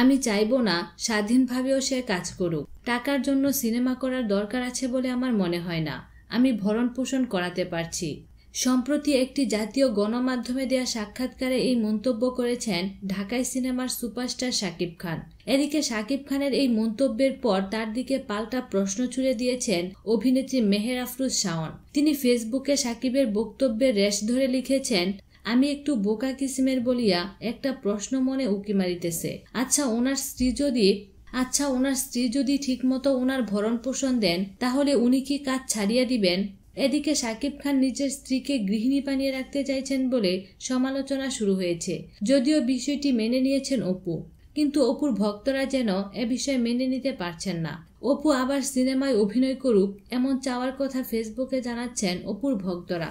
আমি চাইব না, স্বাধীনভাবেও সে কাজ করুক। টাকার জন্য সিনেমা করার দরকার আছে বলে আমার মনে হয় না। আমি ভরণ পোষণ করাতে পারছি। সম্প্রতি একটি জাতীয় গণমাধ্যমে দেয়া সাক্ষাৎকারে এই মন্তব্য করেছেন ঢাকাই সিনেমার সুপারস্টার শাকিব খান। এদিকে শাকিব খানের এই মন্তব্যের পর তার দিকে পাল্টা প্রশ্ন ছুড়ে দিয়েছেন অভিনেত্রী মেহের আফরুজ শাওন। তিনি ফেসবুকে শাকিবের বক্তব্যের রেশ ধরে লিখেছেন আমি একটু বোকা কিসিমের বলিয়া একটা প্রশ্ন মনে উকি মারিতেছে। আচ্ছা ওনার স্ত্রী যদি আচ্ছা ওনার স্ত্রী যদি ঠিকমতো ওনার ভরণ পোষণ দেন, তাহলে উনি কি কাজ ছাড়িয়া দিবেন? এদিকে শাকিব খান নিজের স্ত্রীকে গৃহিণী বানিয়ে রাখতে চাইছেন বলে সমালোচনা শুরু হয়েছে। যদিও বিষয়টি মেনে নিয়েছেন অপু। কিন্তু অপুর ভক্তরা যেন এ বিষয়ে মেনে নিতে পারছেন না। অপু আবার সিনেমায় অভিনয় করুক, এমন চাওয়ার কথা ফেসবুকে জানাচ্ছেন অপুর ভক্তরা।